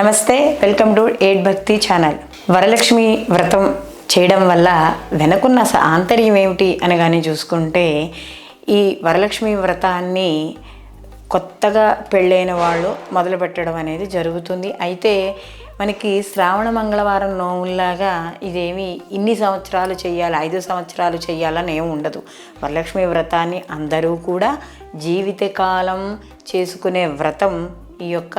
నమస్తే welcome to eight Bhakti channel. Varalakshmi Vratam చేయడం వల్ల వెనకున్న ఆంతర్యం ఏమిటి అని కానీ చూసుకుంటే ఈ వరలక్ష్మి వ్రతాన్ని కొత్తగా పెళ్ళైన వాళ్ళు మొదలు పెట్టడం అనేది జరుగుతుంది. అయితే మనకి శ్రావణ మంగళవారం నోముల్లాగా ఇదేమి ఇన్ని సంవత్సరాలు చేయాలి ఐదు సంవత్సరాలు చేయాలని ఏమి ఉండదు. వరలక్ష్మి వ్రతాన్ని అందరూ కూడా జీవితకాలం చేసుకునే వ్రతం ఈ యొక్క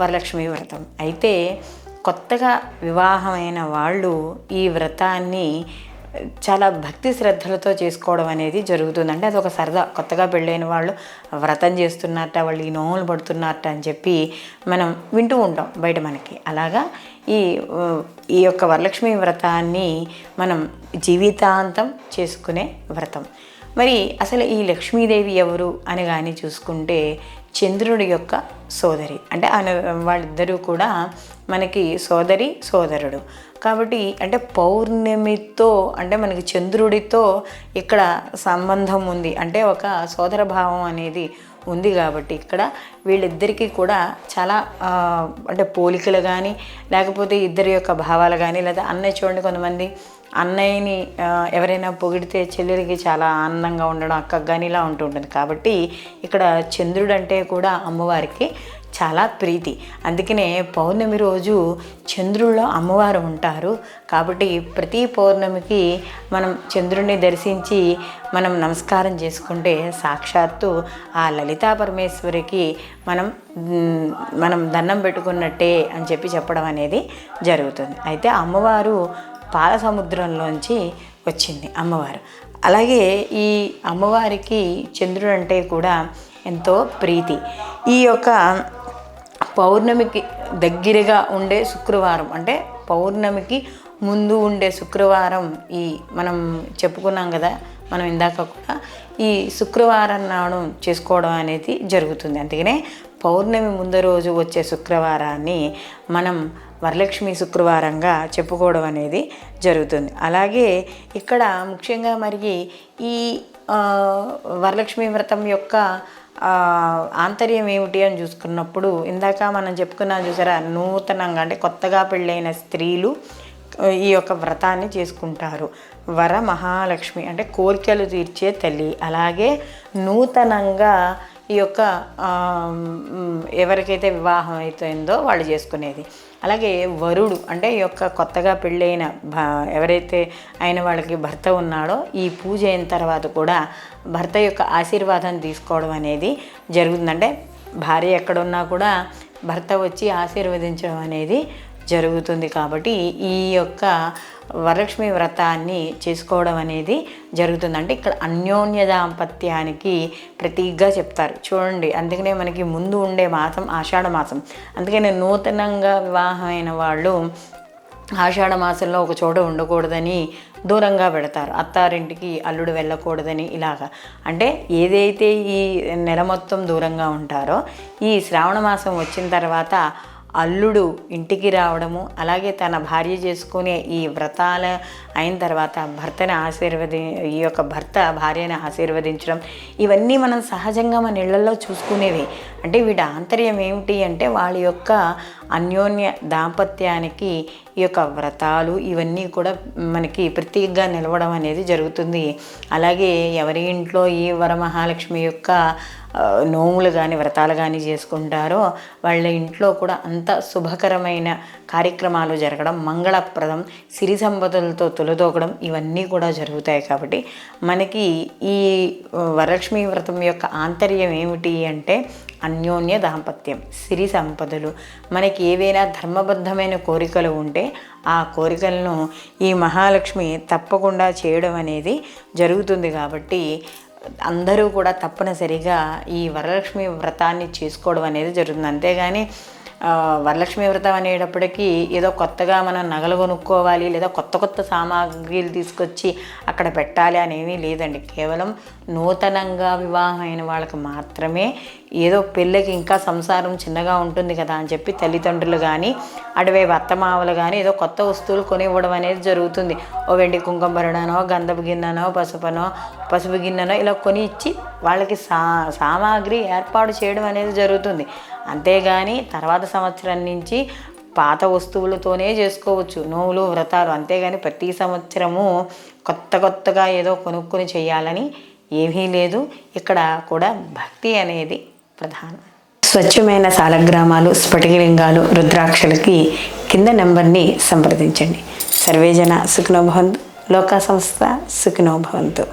వరలక్ష్మి వ్రతం. అయితే కొత్తగా వివాహమైన వాళ్ళు ఈ వ్రతాన్ని చాలా భక్తి శ్రద్ధలతో చేసుకోవడం అనేది జరుగుతుంది అంటే అది ఒక సరదా. కొత్తగా పెళ్ళైన వాళ్ళు వ్రతం చేస్తున్నారట వాళ్ళు ఈ నోములు పడుతున్నారట అని చెప్పి మనం వింటూ ఉంటాం బయట మనకి. అలాగా ఈ ఈ యొక్క వరలక్ష్మి వ్రతాన్ని మనం జీవితాంతం చేసుకునే వ్రతం. మరి అసలు ఈ లక్ష్మీదేవి ఎవరు అని కానీ చూసుకుంటే చంద్రుడి యొక్క సోదరి. అంటే ఆయన వాళ్ళిద్దరూ కూడా మనకి సోదరి సోదరుడు. కాబట్టి అంటే పౌర్ణమితో అంటే మనకి చంద్రుడితో ఇక్కడ సంబంధం ఉంది. అంటే ఒక సోదర భావం అనేది ఉంది కాబట్టి ఇక్కడ వీళ్ళిద్దరికీ కూడా చాలా అంటే పోలికలు కానీ లేకపోతే ఇద్దరి యొక్క భావాలు కానీ లేదా అన్నయ్య చూడండి కొంతమంది అన్నయ్యని ఎవరైనా పొగిడితే చెల్లెలికి చాలా ఆనందంగా ఉండడం అక్కకు కానీ ఇలా ఉంటుంటుంది కాబట్టి ఇక్కడ చంద్రుడు అంటే కూడా అమ్మవారికి చాలా ప్రీతి. అందుకనే పౌర్ణమి రోజు చంద్రుల్లో అమ్మవారు ఉంటారు. కాబట్టి ప్రతి పౌర్ణమికి మనం చంద్రుడిని దర్శించి మనం నమస్కారం చేసుకుంటే సాక్షాత్తు ఆ లలితా పరమేశ్వరికి మనం మనం దండం పెట్టుకున్నట్టే అని చెప్పి చెప్పడం అనేది జరుగుతుంది. అయితే అమ్మవారు పాల సముద్రంలోంచి వచ్చింది అమ్మవారు. అలాగే ఈ అమ్మవారికి చంద్రుడు అంటే కూడా ఎంతో ప్రీతి. ఈ యొక్క పౌర్ణమికి దగ్గరగా ఉండే శుక్రవారం అంటే పౌర్ణమికి ముందు ఉండే శుక్రవారం ఈ మనం చెప్పుకున్నాం కదా మనం ఇందాక కూడా ఈ శుక్రవారం నాడు చేసుకోవడం అనేది జరుగుతుంది. అందుకనే పౌర్ణమి ముందు రోజు వచ్చే శుక్రవారాన్ని మనం వరలక్ష్మి శుక్రవారంగా చెప్పుకోవడం అనేది జరుగుతుంది. అలాగే ఇక్కడ ముఖ్యంగా మరి ఈ వరలక్ష్మి వ్రతం యొక్క ఆంతర్యం ఏమిటి అని చూసుకున్నప్పుడు ఇందాక మనం చెప్పుకున్నాం చూసారా నూతనంగా అంటే కొత్తగా పెళ్ళైన స్త్రీలు ఈ యొక్క వ్రతాన్ని చేసుకుంటారు. వర మహాలక్ష్మి అంటే కోరికలు తీర్చే తల్లి. అలాగే నూతనంగా ఈ యొక్క ఎవరికైతే వివాహం అయిపోయిందో వాళ్ళు చేసుకునేది. అలాగే వరుడు అంటే ఈ యొక్క కొత్తగా పెళ్ళైన భ ఎవరైతే అయిన వాళ్ళకి భర్త ఉన్నాడో ఈ పూజ అయిన తర్వాత కూడా భర్త యొక్క ఆశీర్వాదం తీసుకోవడం అనేది జరుగుతుందంటే భార్య ఎక్కడున్నా కూడా భర్త వచ్చి ఆశీర్వదించడం అనేది జరుగుతుంది కాబట్టి ఈ యొక్క వరలక్ష్మి వ్రతాన్ని చేసుకోవడం అనేది జరుగుతుంది. అంటే ఇక్కడ అన్యోన్య దాంపత్యానికి ప్రతీకగా చెప్తారు. చూడండి అందుకనే మనకి ముందు ఉండే మాసం ఆషాఢ మాసం. అందుకనే నూతనంగా వివాహమైన వాళ్ళు ఆషాఢ మాసంలో ఒక చోట ఉండకూడదని దూరంగా పెడతారు. అత్తారింటికి అల్లుడు వెళ్ళకూడదని ఇలాగా. అంటే ఏదైతే ఈ నెల మొత్తం దూరంగా ఉంటారో ఈ శ్రావణ మాసం వచ్చిన తర్వాత అల్లుడు ఇంటికి రావడము అలాగే తన భార్య చేసుకునే ఈ వ్రతాల అయిన తర్వాత భర్తని ఆశీర్వది ఈ యొక్క భర్త భార్యని ఆశీర్వదించడం ఇవన్నీ మనం సహజంగా మన ఇళ్ళలో చూసుకునేవి. అంటే వీటి ఆంతర్యం ఏమిటి అంటే వాళ్ళ యొక్క అన్యోన్య దాంపత్యానికి ఈ యొక్క వ్రతాలు ఇవన్నీ కూడా మనకి ప్రత్యేకంగా నిలవడం అనేది జరుగుతుంది. అలాగే ఎవరి ఇంట్లో ఈ వరమహాలక్ష్మి యొక్క నోములు కానీ వ్రతాలు కానీ చేసుకుంటారో వాళ్ళ ఇంట్లో కూడా అంత శుభకరమైన కార్యక్రమాలు జరగడం మంగళప్రదం సిరి సంపదలతో తొలదోకడం ఇవన్నీ కూడా జరుగుతాయి కాబట్టి మనకి ఈ వరలక్ష్మి వ్రతం యొక్క ఆంతర్యం ఏమిటి అంటే అన్యోన్య దాంపత్యం. సిరి సంపదలు. మనకి ఏవైనా ధర్మబద్ధమైన కోరికలు ఉంటే ఆ కోరికలను ఈ మహాలక్ష్మి తప్పకుండా చేయడం అనేది జరుగుతుంది కాబట్టి అందరూ కూడా తప్పనిసరిగా ఈ వరలక్ష్మి వ్రతాన్ని చేసుకోవడం అనేది జరుగుతుంది. అంతేగాని వరలక్ష్మి వ్రతం అనేటప్పటికీ ఏదో కొత్తగా మనం నగలు కొనుక్కోవాలి లేదా కొత్త కొత్త సామాగ్రిలు తీసుకొచ్చి అక్కడ పెట్టాలి అనేవి లేదండి. కేవలం నూతనంగా వివాహం అయిన వాళ్ళకి మాత్రమే ఏదో పెళ్ళికి ఇంకా సంసారం చిన్నగా ఉంటుంది కదా అని చెప్పి తల్లిదండ్రులు కానీ అటువైపు అత్తమావలు కానీ ఏదో కొత్త వస్తువులు కొనివ్వడం అనేది జరుగుతుంది. ఓ వెండి కుంకుమ భరణనో గంధపు గిన్నెనో పసుపనో పసుపు గిన్నెనో ఇలా కొని ఇచ్చి వాళ్ళకి సా సామాగ్రి ఏర్పాటు చేయడం అనేది జరుగుతుంది. అంతేగాని తర్వాత సంవత్సరం నుంచి పాత వస్తువులతోనే చేసుకోవచ్చు. నోవులు వ్రతాలు అంతేగాని ప్రతి సంవత్సరము కొత్త కొత్తగా ఏదో కొనుక్కొని చేయాలని ఏమీ లేదు. ఇక్కడ కూడా భక్తి అనేది ప్రధానం. స్వచ్ఛమైన సాలగ్రామాలు స్ఫటికలింగాలు రుద్రాక్షలకి కింద నెంబర్ని సంప్రదించండి. సర్వేజన సుఖినోభవంతు లోకా సంస్థ సుఖినోభవంతు